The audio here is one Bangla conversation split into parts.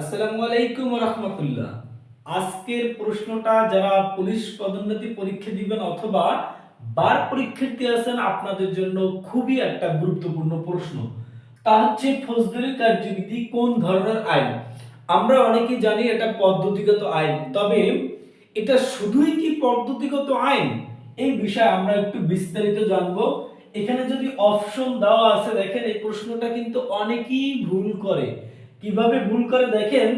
আসসালামু আলাইকুম রহমতুল্লাহ। আজকের প্রশ্নটা যারা পুলিশ পদোন্নতি পরীক্ষা দিবেন অথবা বার পরীক্ষার্থী আছেন, আপনাদের জন্য খুবই একটা গুরুত্বপূর্ণ প্রশ্ন। তা হচ্ছে ফৌজদারি কার্যবিধি কোন ধরনের আইন? আমরা অনেকে জানি এটা পদ্ধতিগত আইন, তবে এটা শুধুই কি পদ্ধতিগত আইন? এই বিষয়ে আমরা একটু বিস্তারিত জানব। এখানে যদি অপশন দেওয়া আছে, দেখেন এই প্রশ্নটা কিন্তু অনেকেই ভুল করে। কীভাবে ভুল করে দেখেন?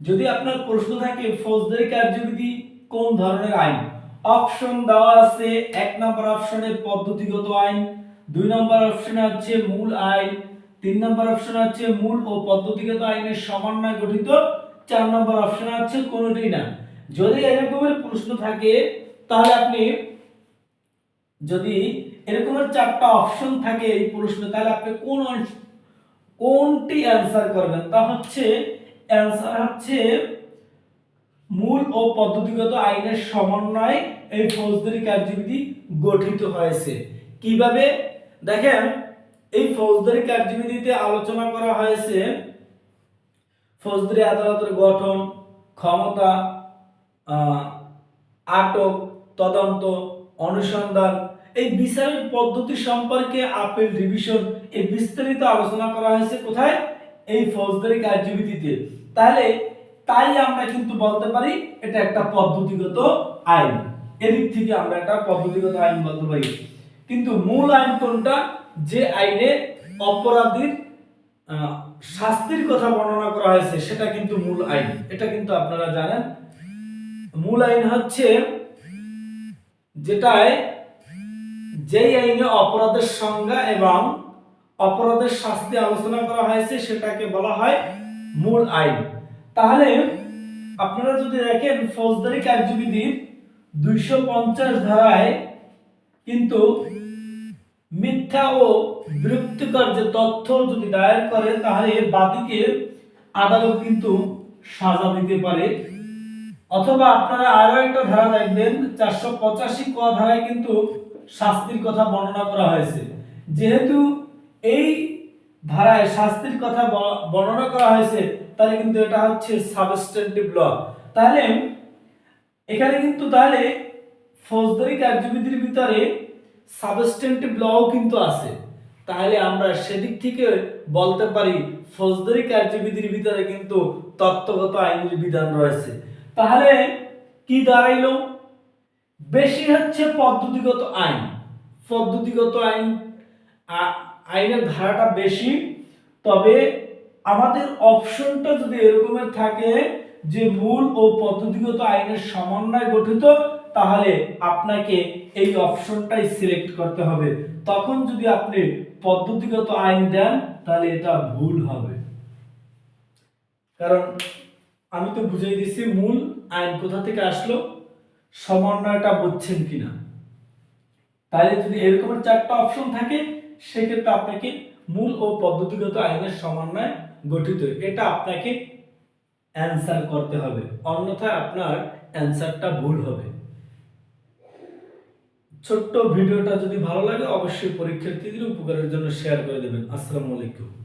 যদি আপনার প্রশ্ন থাকে, ফৌজদারি কার্যবিধি কোন ধরনের আইন? অপশন দেওয়া আছে, এক নম্বর অপশনে পদ্ধতিগত আইন, দুই নম্বর অপশনে আছে মূল আইন, তিন নম্বর অপশনে আছে মূল ও পদ্ধতিগত আইনের সমন্বয় গঠিত, চার নম্বর অপশনে আছে কোনোটি না। যদি এরকমের প্রশ্ন থাকে, তাহলে আপনি যদি এরকমের চারটা অপশন থাকে এই প্রশ্নে, তাহলে আপনি কোন কোনটি অ্যান্সার করবেন? তা হচ্ছে অ্যান্সার হচ্ছে মূল ও পদ্ধতিগত আইনের সমন্বয়ে এই ফৌজদারি কার্যবিধি গঠিত হয়েছে। কীভাবে? দেখেন, এই ফৌজদারি কার্যবিধিতে আলোচনা করা হয়েছে ফৌজদারি আদালতের গঠন, ক্ষমতা আটক, তদন্ত, অনুসন্ধান এই বিচারের পদ্ধতি সম্পর্কে আপিল রিভিশন এই বিস্তারিত আলোচনা করা হয়েছে কোথায়? এই ফৌজদারি কার্যবিধিতে। তাহলে তাই আমরা কিন্তু বলতে পারি, এটা একটা পদ্ধতিগত আইন। এদিক থেকে আমরা একটা পদ্ধতিগত আইন বলতে পারি। কিন্তু মূল আইন কোনটা? যে আইনে অপরাধীর শাস্তির কথা বর্ণনা করা হয়েছে, সেটা কিন্তু মূল আইন। এটা কিন্তু আপনারা জানেন। মূল আইন হচ্ছে যেটায় যেই আইনে অপরাধের সংজ্ঞা এবং অপরাধের শাস্তি আলোচনা করা হয়েছে, সেটাকে বলা হয় মূল আইন। তাহলে আপনারা যদি দেখেন, ফৌজদারি কার্যবিধির দুইশো পঞ্চাশ ধারায় কিন্তু মিথ্যা ও বিরক্তিকর যে তথ্য যদি দায়ের করে, তাহলে বাদীকে আদালত কিন্তু সাজা দিতে পারে। অথবা আপনারা আরও একটা ধারা দেখবেন, চারশো পঁচাশি ক ধারায় কিন্তু শাস্তির কথা বর্ণনা করা হয়েছে। যেহেতু এই ধারায় শাস্তির কথা বর্ণনা করা হয়েছে, তাহলে কিন্তু এটা হচ্ছে সাবস্টেন্টিভ ল তাহলে এখানে কিন্তু তাহলে ফৌজদারি কার্যবিধির ভিতরে সাবস্টেন্টিভ লও কিন্তু আছে। তাহলে আমরা সেদিক থেকে বলতে পারি ফৌজদারি কার্যবিধির ভিতরে কিন্তু তত্ত্বগত আইনের বিধান রয়েছে। তাহলে কি দাঁড়াইলো? বেশি হচ্ছে পদ্ধতিগত আইন। পদ্ধতিগত আইন আইনের ধারাটা বেশি, তবে আমাদের অপশনটা যদি এরকমের থাকে যে মূল ও পদ্ধতিগত আইনের সমন্বয় গঠিত, তাহলে আপনাকে এই অপশনটাই সিলেক্ট করতে হবে। তখন যদি আপনি পদ্ধতিগত আইন দেন, তাহলে এটা ভুল হবে। কারণ আমি তো বুঝাই দিচ্ছি মূল আইন কোথা থেকে আসলো? সমন্বয়টা বুঝছেন কিনা? তাহলে যদি এরকমের চারটা অপশন থাকে, সেক্ষেত্রে আপনাকে মূল ও পদ্ধতিগত আইনের সমন্বয় গঠিত। এটা আপনাকে অ্যান্সার করতে হবে। অন্যথায় আপনার অ্যান্সারটা ভুল হবে। ছোট্ট ভিডিওটা যদি ভালো লাগে, অবশ্যই পরীক্ষার্থীদের উপকারের জন্য শেয়ার করে দেবেন। আসসালামু আলাইকুম।